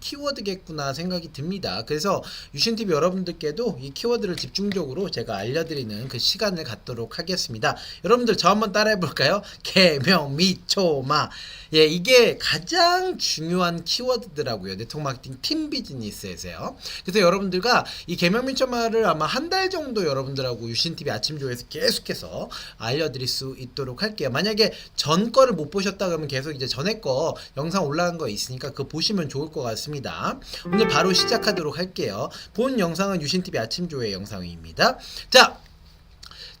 키워드겠구나 생각이 듭니다. 그래서 유신TV 여러분들께도 이 키워드를 집중적으로 제가 알려드리는 그 시간을 갖도록 하겠습니다. 여러분들 저 한번 따라해 볼까요? 개명, 미초마. 예, 이게 가장 중요한 키워드더라고요. 네트워크 마케팅 팀 비즈니스에서요. 그래서 여러분들과 이 개명, 미초마를 아마 한 달 정도 여러분들하고 유신TV 아침 조에서 계속해서 알려드릴 수 있도록 할게요. 만약에 전 거를 못 보셨다 그러면 계속 이제 전에 거 영상 올라간 거 있으니까 그거 보시면 좋을 것 같 습니다. 오늘 바로 시작하도록 할게요. 본 영상은 유신TV 아침조의 영상입니다. 자,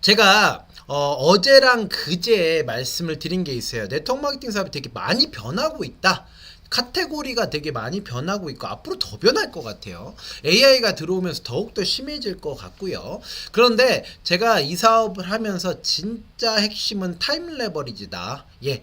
제가 어, 제랑 그제 말씀을 드린 게 있어요. 네트워크 마케팅 사업이 되게 많이 변하고 있다. 카테고리가 되게 많이 변하고 있고 앞으로 더 변할 것 같아요. AI가 들어오면서 더욱더 심해질 것 같고요. 그런데 제가 이 사업을 하면서 진짜 핵심은 타임 레버리지다. 예.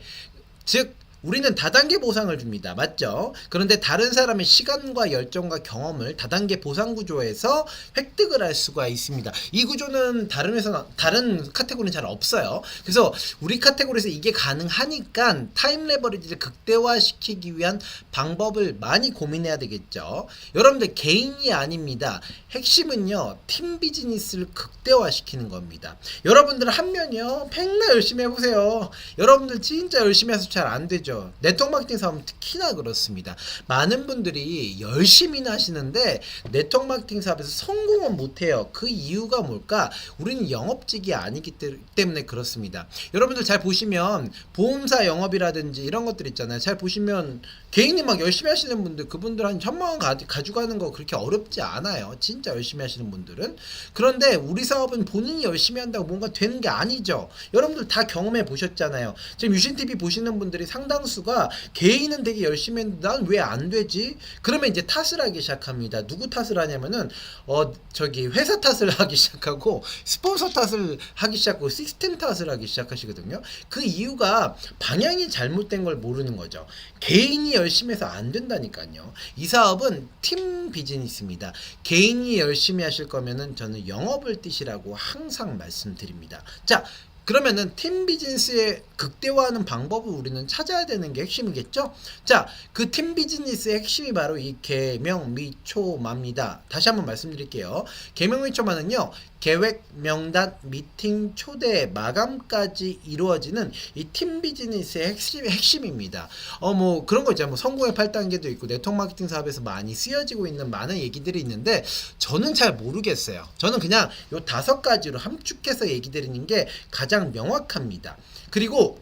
즉 우리는 다단계 보상을 줍니다. 맞죠? 그런데 다른 사람의 시간과 열정과 경험을 다단계 보상 구조에서 획득을 할 수가 있습니다. 이 구조는 다른 회사 다른 카테고리는 잘 없어요. 그래서 우리 카테고리에서 이게 가능하니까 타임 레버리지를 극대화시키기 위한 방법을 많이 고민해야 되겠죠. 여러분들 개인이 아닙니다. 핵심은요. 팀 비즈니스를 극대화시키는 겁니다. 여러분들 한 면요. 백날 열심히 해 보세요. 여러분들 진짜 열심히 해서 잘 안 되죠. 네트워크 마케팅 사업은 특히나 그렇습니다. 많은 분들이 열심히는 하시는데 네트워크 마케팅 사업에서 성공은 못해요. 그 이유가 뭘까? 우리는 영업직이 아니기 때- 때문에 그렇습니다. 여러분들 잘 보시면 보험사 영업이라든지 이런 것들 있잖아요. 잘 보시면 개인이 막 열심히 하시는 분들 그분들 한 천만 원 가, 가져가는 거 그렇게 어렵지 않아요. 진짜 열심히 하시는 분들은 그런데 우리 사업은 본인이 열심히 한다고 뭔가 되는 게 아니죠. 여러분들 다 경험해 보셨잖아요. 지금 유신 TV 보시는 분들이 상당 수가 개인은 되게 열심히 했는데 난 왜 안 되지? 그러면 이제 탓을 하기 시작합니다. 누구 탓을 하냐면은 어 저기 회사 탓을 하기 시작하고 스폰서 탓을 하기 시작하고 시스템 탓을 하기 시작하시거든요. 그 이유가 방향이 잘못된 걸 모르는 거죠. 개인이 열심히 해서 안 된다니까요. 이 사업은 팀 비즈니스입니다. 개인이 열심히 하실 거면은 저는 영업을 뛰시라고 항상 말씀드립니다. 자, 그러면은 팀 비즈니스의 극대화하는 방법을 우리는 찾아야 되는 게 핵심이겠죠? 자, 그 팀 비즈니스의 핵심이 바로 이 개명 미초마입니다. 다시 한번 말씀드릴게요. 개명 미초마는요. 계획, 명단, 미팅, 초대, 마감까지 이루어지는 이 팀 비즈니스의 핵심, 핵심입니다. 어, 뭐, 그런 거 있잖아요. 뭐 성공의 8단계도 있고, 네트워크 마케팅 사업에서 많이 쓰여지고 있는 많은 얘기들이 있는데, 저는 잘 모르겠어요. 저는 그냥 요 다섯 가지로 함축해서 얘기 드리는 게 가장 명확합니다. 그리고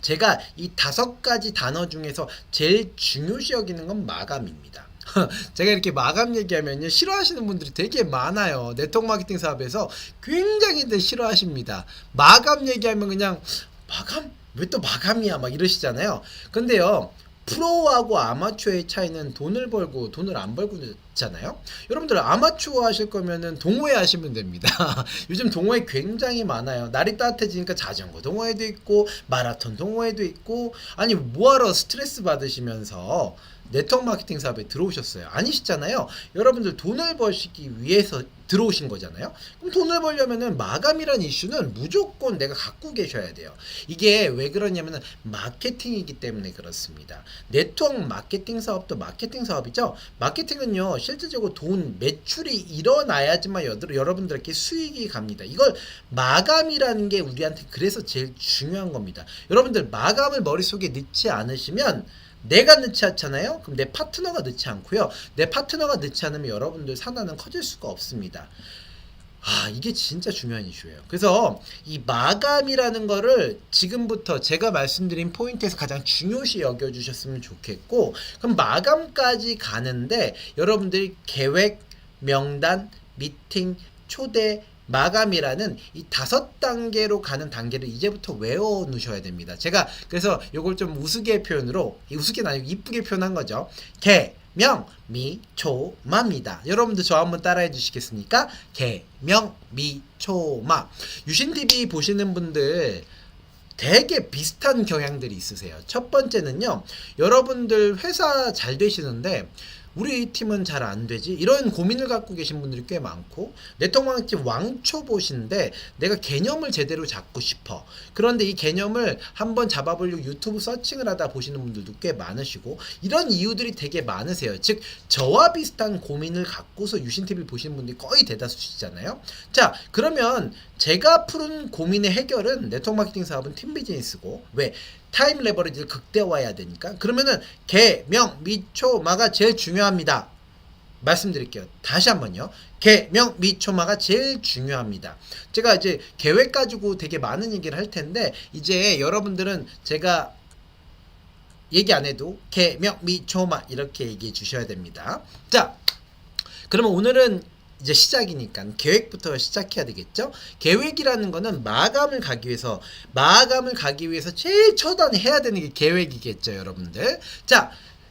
제가 이 다섯 가지 단어 중에서 제일 중요시 여기는 건 마감입니다. 제가 이렇게 마감 얘기하면요 싫어하시는 분들이 되게 많아요. 네트워크 마케팅 사업에서 굉장히들 싫어하십니다. 마감 얘기하면 그냥 마감? 왜 또 마감이야? 막 이러시잖아요. 근데요 프로하고 아마추어의 차이는 돈을 벌고 돈을 안 벌고 있잖아요. 여러분들 아마추어 하실 거면은 동호회 하시면 됩니다. 요즘 동호회 굉장히 많아요. 날이 따뜻해지니까 자전거 동호회도 있고 마라톤 동호회도 있고 아니 뭐하러 스트레스 받으시면서 네트워크 마케팅 사업에 들어오셨어요. 아니시잖아요. 여러분들 돈을 버시기 위해서 들어오신 거잖아요. 그럼 돈을 벌려면은 마감이라는 이슈는 무조건 내가 갖고 계셔야 돼요. 이게 왜 그러냐면은 마케팅이기 때문에 그렇습니다. 네트워크 마케팅 사업도 마케팅 사업이죠. 마케팅은요, 실질적으로 돈 매출이 일어나야지만 여러분들께 수익이 갑니다. 이걸 마감이라는 게 우리한테 그래서 제일 중요한 겁니다. 여러분들 마감을 머릿속에 넣지 않으시면 내가 넣지 않잖아요. 그럼 내 파트너가 넣지 않고요. 내 파트너가 넣지 않으면 여러분들 산화는 커질 수가 없습니다. 아, 이게 진짜 중요한 이슈예요. 그래서 이 마감이라는 거를 지금부터 제가 말씀드린 포인트에서 가장 중요시 여겨 주셨으면 좋겠고, 그럼 마감까지 가는데 여러분들이 계획, 명단, 미팅, 초대, 마감이라는 이 다섯 단계로 가는 단계를 이제부터 외워 놓으셔야 됩니다. 제가 그래서 요걸 좀 우스개 표현으로 이 우스개는 아니고 이쁘게 표현한 거죠. 개, 명, 미, 초, 마입니다. 여러분들 저 한번 따라해 주시겠습니까? 개, 명, 미, 초, 마. 유신TV 보시는 분들 되게 비슷한 경향들이 있으세요. 첫 번째는요, 여러분들 회사 잘 되시는데, 우리 팀은 잘 안 되지? 이런 고민을 갖고 계신 분들이 꽤 많고 마케팅 왕초보신데 내가 개념을 제대로 잡고 싶어. 그런데 이 개념을 한번 잡아보려고 유튜브 서칭을 하다 보시는 분들도 꽤 많으시고 이런 이유들이 되게 많으세요. 즉 저와 비슷한 고민을 갖고서 유신TV 보시는 분들이 거의 대다수시잖아요. 자 그러면 제가 푸는 고민의 해결은 네트워크 마케팅 사업은 팀 비즈니스고 왜 타임 레버리지를 극대화해야 되니까 그러면은 개, 명, 미초, 마가 제일 중요합니다. 말씀드릴게요. 다시 한번요. 개, 명, 미초마가 제일 중요합니다. 제가 이제 계획 가지고 되게 많은 얘기를 할 텐데 이제 여러분들은 제가 얘기 안 해도 개, 명, 미초마 이렇게 얘기해 주셔야 됩니다. 자, 그러면 오늘은 이제 시작이니까 계획부터 시작해야 되겠죠? 계획이라는 거는 마감을 가기 위해서 마감을 가기 위해서 제일 처단에 해야 되는 게 계획이겠죠, 여러분들. 자,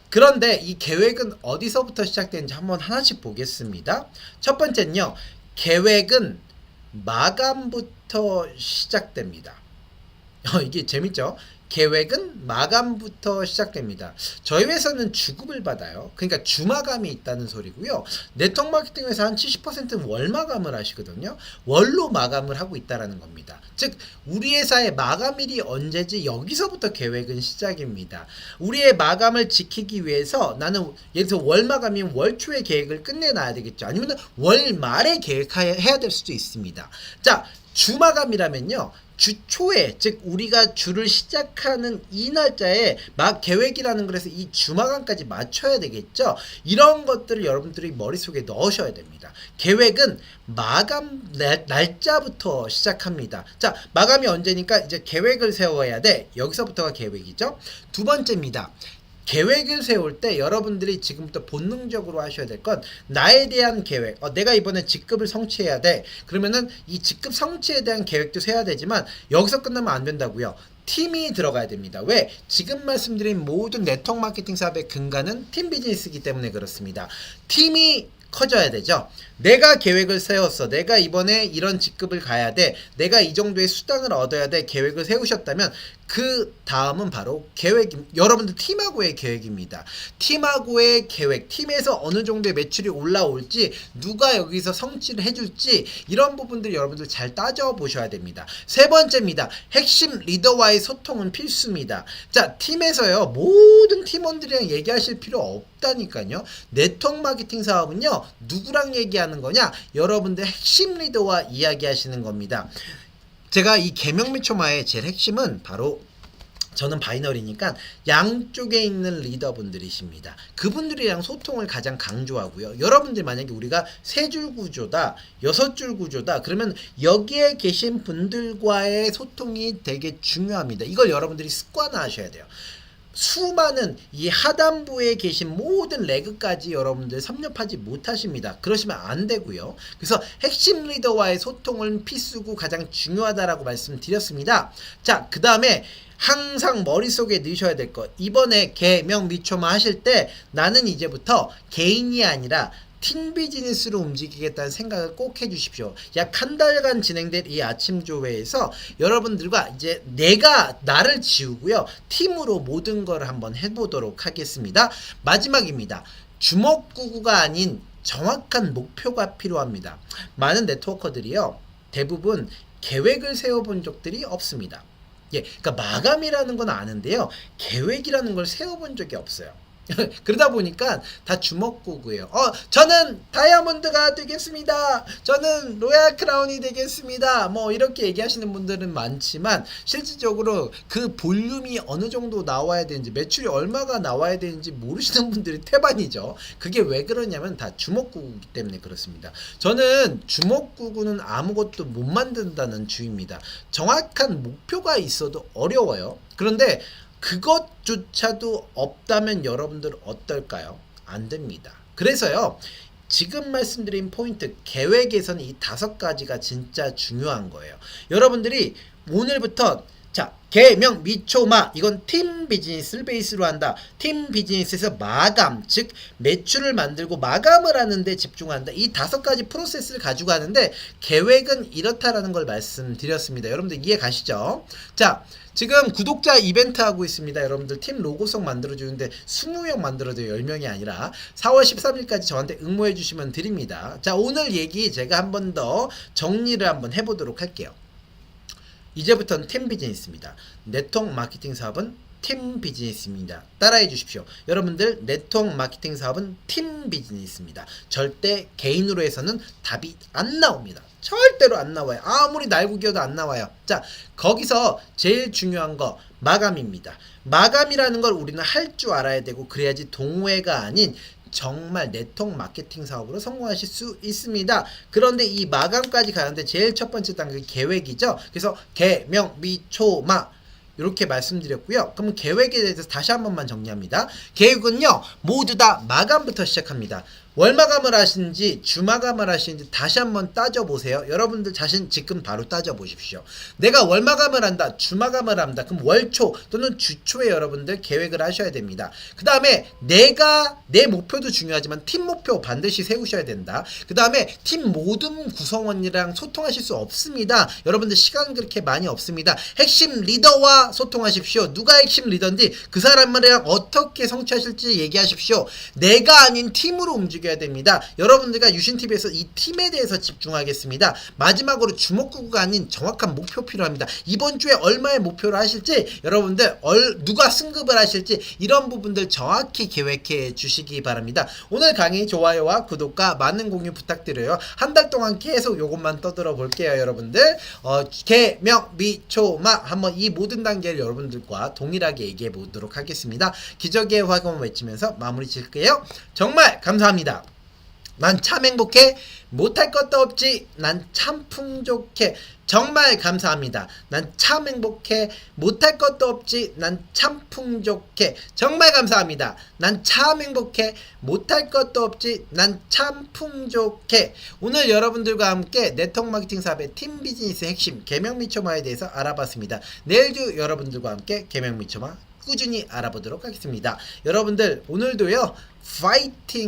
그런데 이 계획은 어디서부터 시작되는지 한번 하나씩 보겠습니다. 첫 번째는요. 계획은 마감부터 시작됩니다. 어, 이게 재밌죠? 계획은 마감부터 시작됩니다. 저희 회사는 주급을 받아요. 그러니까 주마감이 있다는 소리고요. 네트워크 마케팅 회사 한 70%는 월 마감을 하시거든요. 월로 마감을 하고 있다라는 겁니다. 즉 우리 회사의 마감일이 언제지 여기서부터 계획은 시작입니다. 우리의 마감을 지키기 위해서 나는 예를 들어서 월 마감이면 월 초에 계획을 끝내놔야 되겠죠. 아니면 월 말에 계획해야 될 수도 있습니다. 자, 주마감이라면요. 주 초에 즉 우리가 주를 시작하는 이 날짜에 막 계획이라는 그래서 이 주마감까지 맞춰야 되겠죠. 이런 것들을 여러분들이 머릿속에 넣으셔야 됩니다. 계획은 마감 날, 날짜부터 시작합니다. 자, 마감이 언제니까 이제 계획을 세워야 돼. 여기서부터가 계획이죠. 두 번째입니다. 계획을 세울 때 여러분들이 지금부터 본능적으로 하셔야 될 건 나에 대한 계획. 어, 내가 이번에 직급을 성취해야 돼. 그러면은 이 직급 성취에 대한 계획도 세야 되지만 여기서 끝나면 안 된다고요. 팀이 들어가야 됩니다. 왜? 지금 말씀드린 모든 네트워크 마케팅 사업의 근간은 팀 비즈니스이기 때문에 그렇습니다. 팀이 커져야 되죠. 내가 계획을 세웠어. 내가 이번에 이런 직급을 가야 돼. 내가 이 정도의 수당을 얻어야 돼. 계획을 세우셨다면 그 다음은 바로 계획, 여러분들 팀하고의 계획입니다. 팀하고의 계획, 팀에서 어느 정도의 매출이 올라올지, 누가 여기서 성취를 해줄지, 이런 부분들 여러분들 잘 따져보셔야 됩니다. 세 번째입니다. 핵심 리더와의 소통은 필수입니다. 자, 팀에서요, 모든 팀원들이랑 얘기하실 필요 없 다니까요. 네트워크 마케팅 사업은요, 누구랑 얘기하는 거냐? 여러분들 핵심 리더와 이야기하시는 겁니다. 제가 이 개명 미초마의 제일 핵심은 바로 저는 바이너리니까 양쪽에 있는 리더분들이십니다. 그분들이랑 소통을 가장 강조하고요. 여러분들 만약에 우리가 세 줄 구조다, 여섯 줄 구조다, 그러면 여기에 계신 분들과의 소통이 되게 중요합니다. 이걸 여러분들이 습관화하셔야 돼요. 수많은 이 하단부에 계신 모든 레그까지 여러분들 섭렵하지 못하십니다. 그러시면 안 되고요. 그래서 핵심 리더와의 소통은 필수고 가장 중요하다라고 말씀드렸습니다. 자, 그 다음에 항상 머릿속에 넣으셔야 될 것. 이번에 개명 미초마 하실 때 나는 이제부터 개인이 아니라 팀 비즈니스로 움직이겠다는 생각을 꼭 해주십시오. 약 한 달간 진행된 이 아침 조회에서 여러분들과 이제 내가 나를 지우고요. 팀으로 모든 걸 한번 해보도록 하겠습니다. 마지막입니다. 주먹구구가 아닌 정확한 목표가 필요합니다. 많은 네트워커들이요. 대부분 계획을 세워본 적들이 없습니다. 예, 그러니까 마감이라는 건 아는데요. 계획이라는 걸 세워본 적이 없어요. 그러다 보니까 다 주먹구구예요. 어, 저는 다이아몬드가 되겠습니다. 저는 로얄 크라운이 되겠습니다. 뭐 이렇게 얘기하시는 분들은 많지만 실질적으로 그 볼륨이 어느 정도 나와야 되는지 매출이 얼마가 나와야 되는지 모르시는 분들이 태반이죠. 그게 왜 그러냐면 다 주먹구구이기 때문에 그렇습니다. 저는 주먹구구는 아무것도 못 만든다는 주의입니다. 정확한 목표가 있어도 어려워요. 그런데 그것조차도 없다면 여러분들 어떨까요? 안 됩니다. 그래서요. 지금 말씀드린 포인트 계획에서는 이 다섯 가지가 진짜 중요한 거예요. 여러분들이 오늘부터 자, 개명 미초마 이건 팀 비즈니스를 베이스로 한다. 팀 비즈니스에서 마감, 즉 매출을 만들고 마감을 하는데 집중한다. 이 다섯 가지 프로세스를 가지고 하는데 계획은 이렇다라는 걸 말씀드렸습니다. 여러분들 이해 가시죠? 자, 지금 구독자 이벤트 하고 있습니다. 여러분들 팀 로고송 만들어 주는데 20명 만들어도 10명이 아니라 4월 13일까지 저한테 응모해 주시면 드립니다. 자, 오늘 얘기 제가 한 번 더 정리를 한번 해 보도록 할게요. 이제부터는 팀 비즈니스입니다. 네트워크 마케팅 사업은 팀 비즈니스입니다. 따라해 주십시오. 여러분들 네트워크 마케팅 사업은 팀 비즈니스입니다. 절대 개인으로 해서는 답이 안 나옵니다. 절대로 안 나와요. 아무리 날고기여도 안 나와요. 자, 거기서 제일 중요한 거 마감입니다. 마감이라는 걸 우리는 할 줄 알아야 되고 그래야지 동호회가 아닌 정말 네트워크 마케팅 사업으로 성공하실 수 있습니다. 그런데 이 마감까지 가는데 제일 첫 번째 단계 계획이죠. 그래서 개 명 미 초 마 이렇게 말씀드렸고요. 그럼 계획에 대해서 다시 한 번만 정리합니다. 계획은요 모두 다 마감부터 시작합니다. 월마감을 하시는지 주마감을 하시는지 다시 한번 따져보세요. 여러분들 자신 지금 바로 따져보십시오. 내가 월마감을 한다, 주마감을 한다. 그럼 월초 또는 주초에 여러분들 계획을 하셔야 됩니다. 그 다음에 내가 내 목표도 중요하지만 팀 목표 반드시 세우셔야 된다. 그 다음에 팀 모든 구성원이랑 소통하실 수 없습니다. 여러분들 시간 그렇게 많이 없습니다. 핵심 리더와 소통하십시오. 누가 핵심 리더인지 그 사람이랑 어떻게 성취하실지 얘기하십시오. 내가 아닌 팀으로 움직여 야 됩니다. 여러분들과 유신TV에서 이 팀에 대해서 집중하겠습니다. 마지막으로 주목구가 아닌 정확한 목표 필요합니다. 이번 주에 얼마의 목표를 하실지 여러분들 얼, 누가 승급을 하실지 이런 부분들 정확히 계획해 주시기 바랍니다. 오늘 강의 좋아요와 구독과 많은 공유 부탁드려요. 한 달 동안 계속 요것만 떠들어 볼게요, 여러분들. 어, 개명 미초마 한번 이 모든 단계를 여러분들과 동일하게 얘기해 보도록 하겠습니다. 기적의 화금을 외치면서 마무리 질게요. 정말 감사합니다. 난 참 행복해. 못할 것도 없지. 난 참 풍족해. 정말 감사합니다. 난 참 행복해. 못할 것도 없지. 난 참 풍족해. 정말 감사합니다. 난 참 행복해. 못할 것도 없지. 난 참 풍족해. 오늘 여러분들과 함께 네트워크 마케팅 사업의 팀 비즈니스 핵심 개명 미초마에 대해서 알아봤습니다. 내일도 여러분들과 함께 개명 미초마 꾸준히 알아보도록 하겠습니다. 여러분들 오늘도요. 파이팅